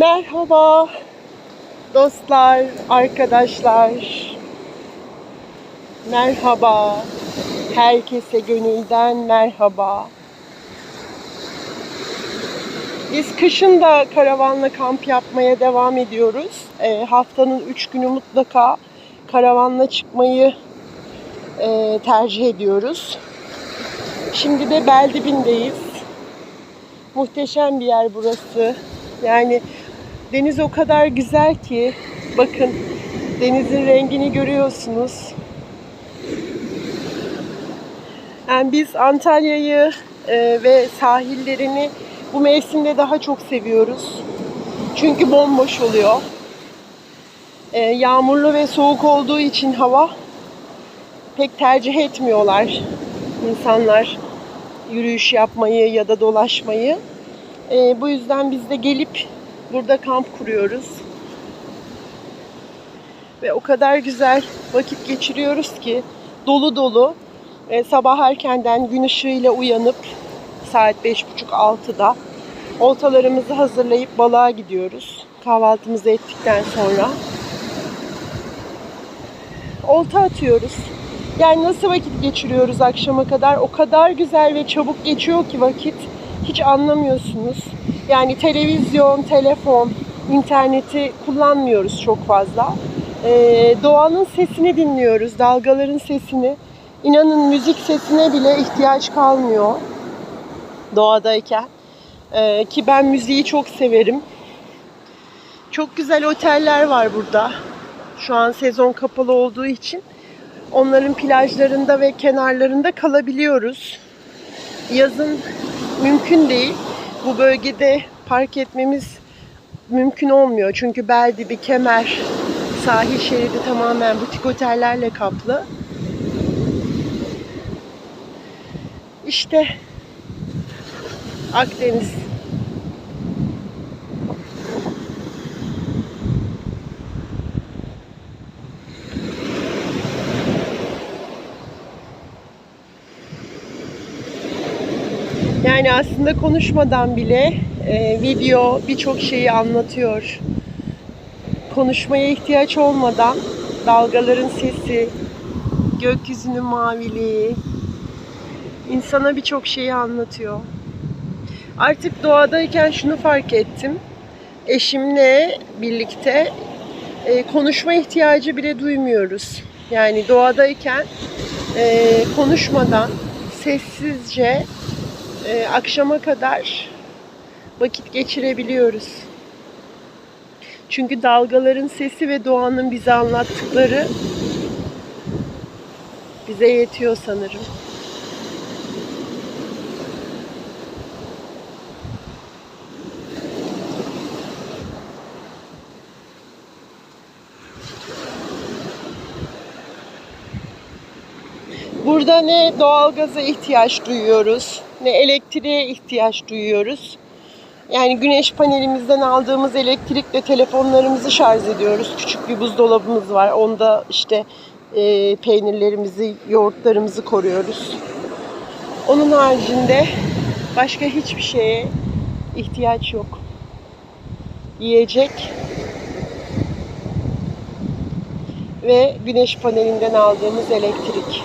Merhaba dostlar, arkadaşlar. Merhaba. Herkese gönülden merhaba. Biz kışın da karavanla kamp yapmaya devam ediyoruz. Ee, haftanın 3 günü mutlaka karavanla çıkmayı e, tercih ediyoruz. Şimdi de Beldibin'deyiz. Muhteşem bir yer burası. Yani deniz o kadar güzel ki bakın denizin rengini görüyorsunuz. Yani biz Antalya'yı e, ve sahillerini bu mevsimde daha çok seviyoruz. Çünkü bomboş oluyor. E, yağmurlu ve soğuk olduğu için hava pek tercih etmiyorlar insanlar yürüyüş yapmayı ya da dolaşmayı. E, bu yüzden biz de gelip burada kamp kuruyoruz. Ve o kadar güzel vakit geçiriyoruz ki dolu dolu e, sabah erkenden gün ışığıyla uyanıp saat 5.30-6'da oltalarımızı hazırlayıp balığa gidiyoruz. Kahvaltımızı ettikten sonra. Olta atıyoruz. Yani nasıl vakit geçiriyoruz akşama kadar? O kadar güzel ve çabuk geçiyor ki vakit. Hiç anlamıyorsunuz. Yani televizyon, telefon, interneti kullanmıyoruz çok fazla. Ee, doğanın sesini dinliyoruz, dalgaların sesini. İnanın müzik sesine bile ihtiyaç kalmıyor doğadayken. Ee, ki ben müziği çok severim. Çok güzel oteller var burada. Şu an sezon kapalı olduğu için onların plajlarında ve kenarlarında kalabiliyoruz. Yazın mümkün değil. Bu bölgede park etmemiz mümkün olmuyor. Çünkü Beldibi, Kemer, sahil şeridi tamamen butik otellerle kaplı. İşte Akdeniz. Yani aslında konuşmadan bile e, video birçok şeyi anlatıyor. Konuşmaya ihtiyaç olmadan dalgaların sesi, gökyüzünün maviliği insana birçok şeyi anlatıyor. Artık doğadayken şunu fark ettim. Eşimle birlikte e, konuşma ihtiyacı bile duymuyoruz. Yani doğadayken e, konuşmadan sessizce e, akşama kadar vakit geçirebiliyoruz. Çünkü dalgaların sesi ve doğanın bize anlattıkları bize yetiyor sanırım. Burada ne doğalgaza ihtiyaç duyuyoruz, ne elektriğe ihtiyaç duyuyoruz. Yani güneş panelimizden aldığımız elektrikle telefonlarımızı şarj ediyoruz. Küçük bir buzdolabımız var. Onda işte e, peynirlerimizi, yoğurtlarımızı koruyoruz. Onun haricinde başka hiçbir şeye ihtiyaç yok. Yiyecek ve güneş panelinden aldığımız elektrik.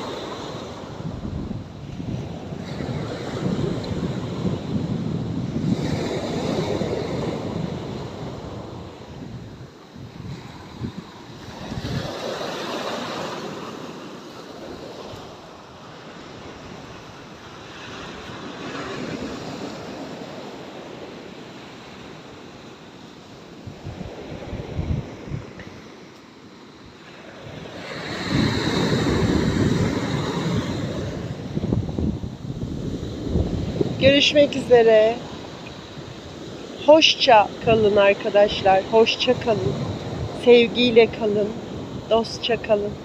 Görüşmek üzere. Hoşça kalın arkadaşlar. Hoşça kalın. Sevgiyle kalın. Dostça kalın.